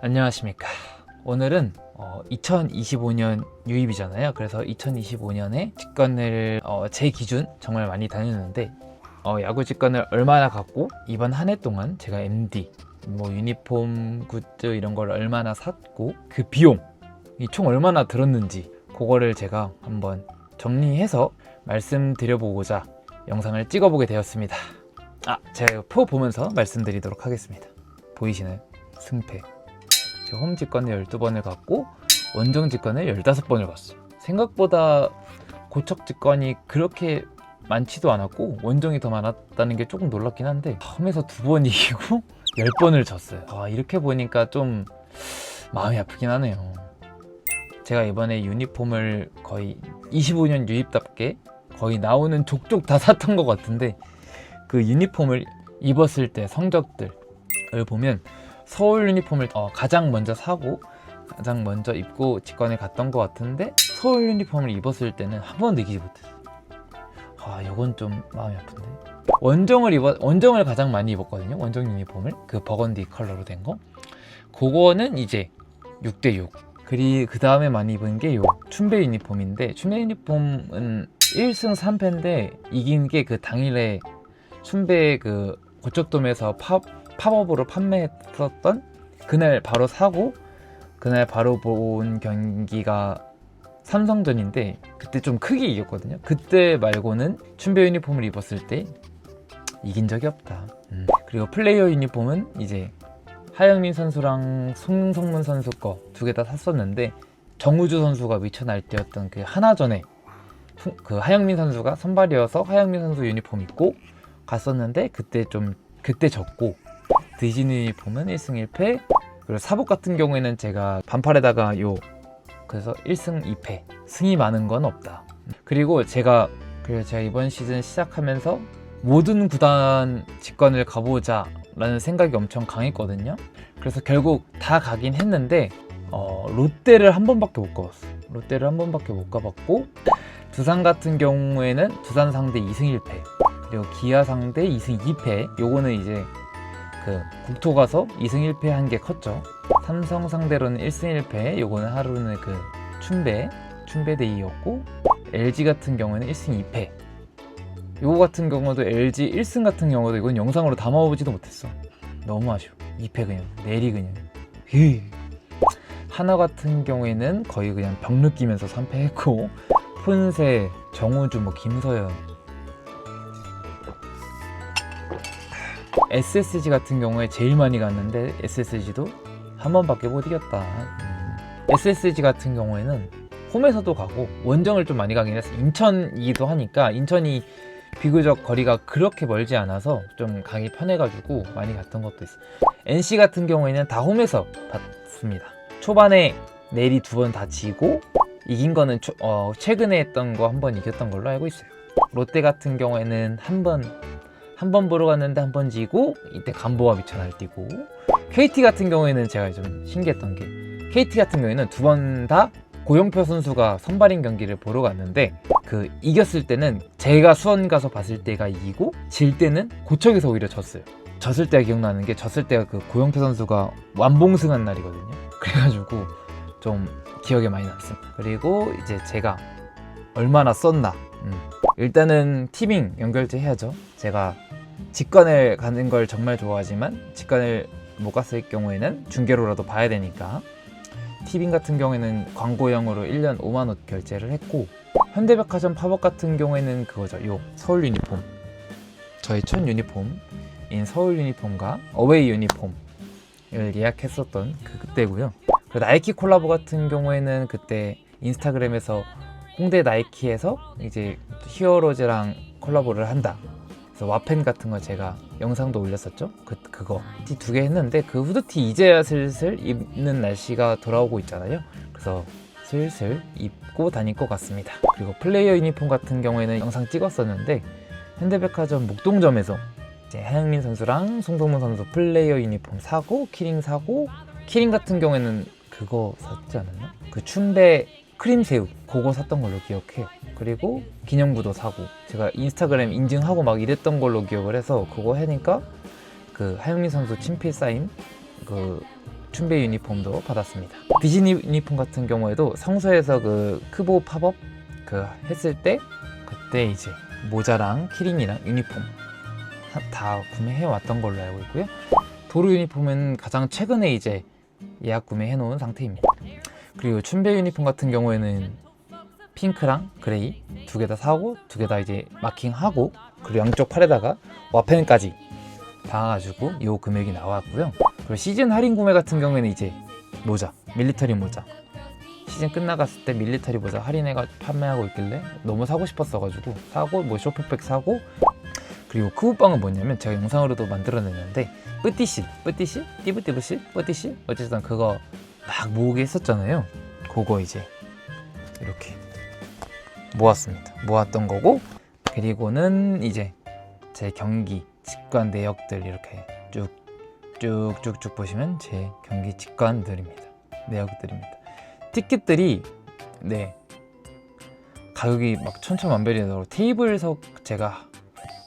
안녕하십니까. 오늘은 어, 2025년 유입이잖아요. 그래서 2025년에 직관을 어, 제 기준 정말 많이 다녔는데 어, 야구 직관을 얼마나 갖고 이번 한 해 동안 제가 MD 뭐 유니폼 굿즈 이런 걸 얼마나 샀고 그 비용 이 총 얼마나 들었는지 그거를 제가 한번 정리해서 말씀드려보고자 영상을 찍어보게 되었습니다. 아, 제가 표 보면서 말씀드리도록 하겠습니다. 보이시나요? 승패. 제가 홈 직관을 12번을 갔고 원정 직관을 15번을 갔어요. 생각보다 고척 직관이 그렇게 많지도 않았고 원정이 더 많았다는 게 조금 놀랍긴 한데 홈에서 두 번 이기고 10번을 졌어요. 아, 이렇게 보니까 좀 마음이 아프긴 하네요. 제가 이번에 유니폼을 거의 25년 유입답게 거의 나오는 족족 다 샀던 것 같은데 그 유니폼을 입었을 때 성적들을 보면 서울 유니폼을 어, 가장 먼저 사고 가장 먼저 입고 직관에 갔던 것 같은데 서울 유니폼을 입었을 때는 한 번도 이기지 못했어요. 아, 이건 좀 마음이 아픈데. 원정을 입어 원정을 가장 많이 입었거든요. 원정 유니폼을 그 버건디 컬러로 된 거. 그거는 이제 6대 6. 그리 그 다음에 많이 입은 게 요 춘배 유니폼인데 춘배 유니폼은 1승 3패인데 이긴 게 그 당일에 춘배 그 고척돔에서 팝 팝업으로 판매했었던 그날 바로 사고 그날 바로 본 경기가 삼성전인데 그때 좀 크게 이겼거든요. 그때 말고는 춘배 유니폼을 입었을 때 이긴 적이 없다. 음. 그리고 플레이어 유니폼은 이제 하영민 선수랑 송성문 선수 거 두 개 다 샀었는데 정우주 선수가 미쳐 날뛰었던 그 하나 전에 후- 그 하영민 선수가 선발이어서 하영민 선수 유니폼 입고 갔었는데 그때 좀 그때 졌고 디즈니 유니폼은 1승 1패. 그리고 사복 같은 경우에는 제가 반팔에다가 요 그래서 1승 2패. 승이 많은 건 없다. 그리고 제가 그래서 제가 이번 시즌 시작하면서 모든 구단 직관을 가보자 라는 생각이 엄청 강했거든요. 그래서 결국 다 가긴 했는데 어, 롯데를 한 번밖에 못 가봤어 롯데를 한 번밖에 못 가봤고 두산 같은 경우에는 두산 상대 2승 1패. 그리고 기아 상대 2승 2패. 요거는 이제 그 국토 가서 2승 1패 한 게 컸죠. 삼성 상대로는 1승 1패 요거는 하루는 그 춘배 춘배 데이였고 LG 같은 경우에는 1승 2패. 요거 같은 경우도 LG 1승 같은 경우도 이건 영상으로 담아보지도 못했어. 너무 아쉬워. 2패 그냥 내리 그냥. 으. 하나 같은 경우에는 거의 그냥 벽 느끼면서 3패했고 폰세 정우주 뭐 김서연 SSG 같은 경우에 제일 많이 갔는데 SSG도 한 번밖에 못 이겼다. 음. SSG 같은 경우에는 홈에서도 가고 원정을 좀 많이 가긴 했어. 인천이기도 하니까 인천이 비교적 거리가 그렇게 멀지 않아서 좀 가기 편해가지고 많이 갔던 것도 있어. NC 같은 경우에는 다 홈에서 봤습니다. 초반에 내리 두 번 다 지고 이긴 거는 초- 어, 최근에 했던 거 한 번 이겼던 걸로 알고 있어요. 롯데 같은 경우에는 한 번 한 번 보러 갔는데 한 번 지고 이때 간보와 미쳐 날뛰고 KT 같은 경우에는 제가 좀 신기했던 게 KT 같은 경우에는 두 번 다 고영표 선수가 선발인 경기를 보러 갔는데 그 이겼을 때는 제가 수원 가서 봤을 때가 이기고 질 때는 고척에서 오히려 졌어요. 졌을 때가 기억나는 게 졌을 때가 그 고영표 선수가 완봉승한 날이거든요. 그래가지고 좀 기억에 많이 남습니다. 그리고 이제 제가 얼마나 썼나. 음. 일단은 티빙 연결제 해야죠. 제가 직관을 가는 걸 정말 좋아하지만 직관을 못 갔을 경우에는 중계로라도 봐야 되니까 티빙 같은 경우에는 광고용으로 1년 5만 원 결제를 했고 현대백화점 팝업 같은 경우에는 그거죠. 요 서울 유니폼. 저희 첫 유니폼인 서울 유니폼과 어웨이 유니폼을 예약했었던 그 그때고요. 그 나이키 콜라보 같은 경우에는 그때 인스타그램에서 홍대 나이키에서 이제 히어로즈랑 콜라보를 한다. 그래서 와펜 같은 거 제가 영상도 올렸었죠. 그 그거 티 두 개 했는데 그 후드티 이제야 슬슬 입는 날씨가 돌아오고 있잖아요. 그래서 슬슬 입고 다닐 것 같습니다. 그리고 플레이어 유니폼 같은 경우에는 영상 찍었었는데 현대백화점 목동점에서 이제 하영민 선수랑 송동문 선수 플레이어 유니폼 사고 키링 사고 키링 같은 경우에는 그거 샀지 않았나? 그 춘배 크림새우 그거 샀던 걸로 기억해요. 그리고 기념구도 사고 제가 인스타그램 인증하고 막 이랬던 걸로 기억을 해서 그거 하니까 그 하영민 선수 친필 사인 그 춘배 유니폼도 받았습니다. 디즈니 유니폼 같은 경우에도 성서에서 그 크보 팝업 그 했을 때 그때 이제 모자랑 키링이랑 유니폼 하- 다 구매해 왔던 걸로 알고 있고요. 도로 유니폼은 가장 최근에 이제 예약 구매해 놓은 상태입니다. 그리고 춘배 유니폼 같은 경우에는 핑크랑 그레이 두 개 다 사고 두 개 다 이제 마킹하고 그리고 양쪽 팔에다가 와펜까지 박아가지고 요 금액이 나왔고요. 그리고 시즌 할인 구매 같은 경우에는 이제 모자, 밀리터리 모자. 시즌 끝나갔을 때 밀리터리 모자 할인해가 판매하고 있길래 너무 사고 싶었어가지고 사고 뭐 쇼핑백 사고 그리고 크우빵은 뭐냐면 제가 영상으로도 만들어냈는데 뿌띠실, 뿌띠실, 띠부띠부실, 뿌띠실 어쨌든 그거 막 모으게 했었잖아요. 그거 이제 이렇게 모았습니다. 모았던 거고 그리고는 이제 제 경기 직관 내역들 이렇게 쭉쭉쭉쭉 보시면 제 경기 직관들입니다. 내역들입니다. 티켓들이 네 가격이 막 천차만별이더라고 테이블석 제가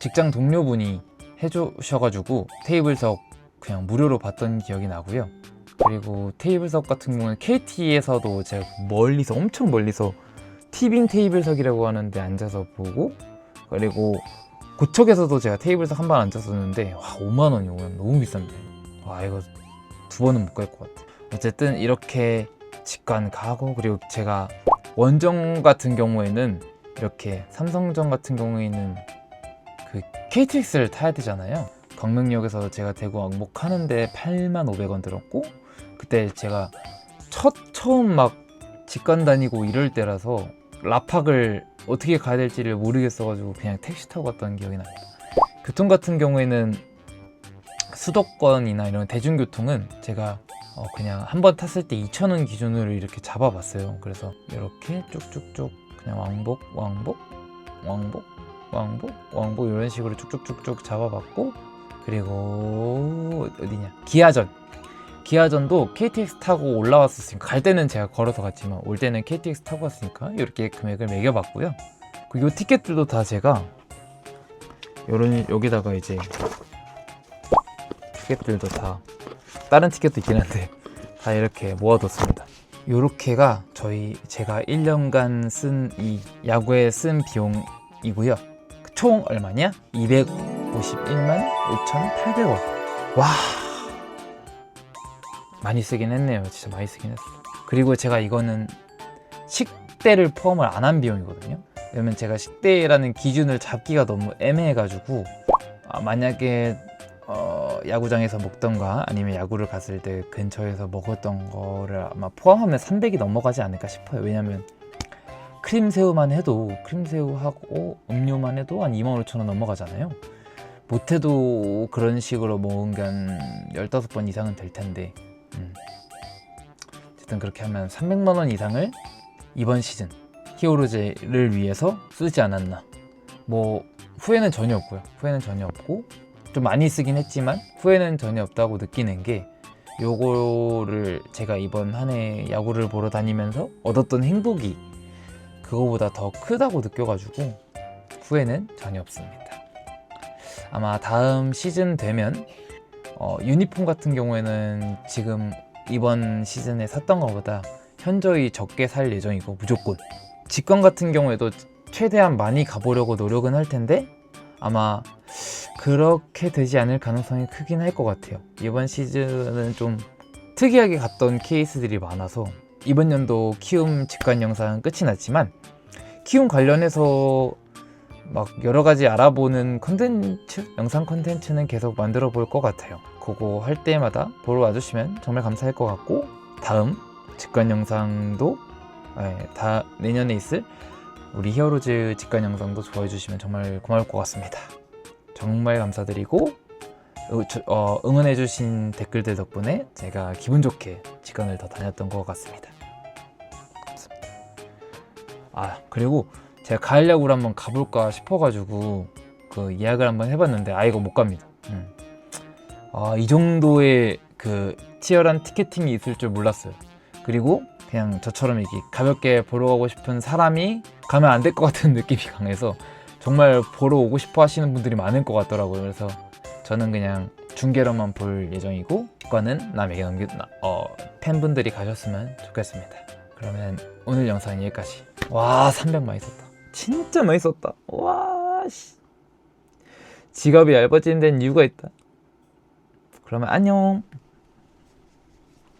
직장 동료분이 해주셔가지고 테이블석 그냥 무료로 봤던 기억이 나고요. 그리고 테이블석 같은 경우는 KT에서도 제가 멀리서 엄청 멀리서 티빙 테이블석이라고 하는데 앉아서 보고 그리고 고척에서도 제가 테이블석 한 번 앉았었는데 와 5만 원이 오면 너무 비싼데. 와 이거 두 번은 못 갈 것 같아. 어쨌든 이렇게 직관 가고 그리고 제가 원정 같은 경우에는 이렇게 삼성전 같은 경우에는 그 KTX를 타야 되잖아요 광명역에서 제가 대구 왕복하는데 8만 500원 들었고 그때 제가 첫 처음 막 직관 다니고 이럴 때라서 라팍을 어떻게 가야 될지를 모르겠어가지고 그냥 택시 타고 갔던 기억이 납니다. 교통 같은 경우에는 수도권이나 이런 대중교통은 제가 어 그냥 한 번 탔을 때 2,000원 기준으로 이렇게 잡아봤어요. 그래서 이렇게 쭉쭉쭉 그냥 왕복, 왕복, 왕복, 왕복, 왕복 이런 식으로 쭉쭉쭉쭉 잡아봤고 그리고 어디냐 기아전 기아전도 KTX 타고 올라왔었으니까 갈 때는 제가 걸어서 갔지만 올 때는 KTX 타고 왔으니까 이렇게 금액을 매겨봤고요. 그리고 이 티켓들도 다 제가 요런 여기다가 이제 티켓들도 다 다른 티켓도 있긴 한데 다 이렇게 모아뒀습니다. 요렇게가 저희 제가 1년간 쓴 이 야구에 쓴 비용이고요. 총 얼마냐? 251만 5,800원. 와 많이 쓰긴 했네요. 진짜 많이 쓰긴 했어. 그리고 제가 이거는 식대를 포함을 안 한 비용이거든요. 왜냐면 제가 식대라는 기준을 잡기가 너무 애매해가지고 아, 만약에 어, 야구장에서 먹던가 아니면 야구를 갔을 때 근처에서 먹었던 거를 아마 포함하면 300이 넘어가지 않을까 싶어요. 왜냐면 크림새우만 해도 크림새우하고 음료만 해도 한 25,000원 넘어가잖아요. 못해도 그런 식으로 먹은 게 한 15번 이상은 될 텐데 음. 어쨌든 그렇게 하면 300만 원 이상을 이번 시즌 히어로즈를 위해서 쓰지 않았나. 뭐 후회는 전혀 없고요. 후회는 전혀 없고 좀 많이 쓰긴 했지만 후회는 전혀 없다고 느끼는 게 요거를 제가 이번 한 해 야구를 보러 다니면서 얻었던 행복이 그거보다 더 크다고 느껴가지고 후회는 전혀 없습니다 아마 다음 시즌 되면 어, 유니폼 같은 경우에는 지금 이번 시즌에 샀던 것보다 현저히 적게 살 예정이고 무조건. 직관 같은 경우에도 최대한 많이 가보려고 노력은 할 텐데 아마 그렇게 되지 않을 가능성이 크긴 할 것 같아요. 이번 시즌은 좀 특이하게 갔던 케이스들이 많아서 이번 연도 키움 직관 영상은 끝이 났지만 키움 관련해서 막 여러 가지 알아보는 컨텐츠, 영상 컨텐츠는 계속 만들어 볼 것 같아요. 그거 할 때마다 보러 와주시면 정말 감사할 것 같고 다음 직관 영상도 예, 다 내년에 있을 우리 히어로즈 직관 영상도 좋아해 주시면 정말 고마울 것 같습니다. 정말 감사드리고 어, 응원해 주신 댓글들 덕분에 제가 기분 좋게 직관을 더 다녔던 것 같습니다. 아 그리고 제가 가을 야구를 한번 가볼까 싶어가지고 그 예약을 한번 해봤는데 아 이거 못 갑니다. 음. 아이 정도의 그 치열한 티켓팅이 있을 줄 몰랐어요. 그리고 그냥 저처럼 이렇게 가볍게 보러 가고 싶은 사람이 가면 안 될 것 같은 느낌이 강해서 정말 보러 오고 싶어 하시는 분들이 많을 것 같더라고요. 그래서 저는 그냥 중계로만 볼 예정이고 거는 남에게 넘기 어 팬분들이 가셨으면 좋겠습니다. 그러면 오늘 영상 은 여기까지. 와 300 많이 썼다. 진짜 썼다. 와 씨. 지갑이 얇아진 데는 이유가 있다. 그러면 안녕.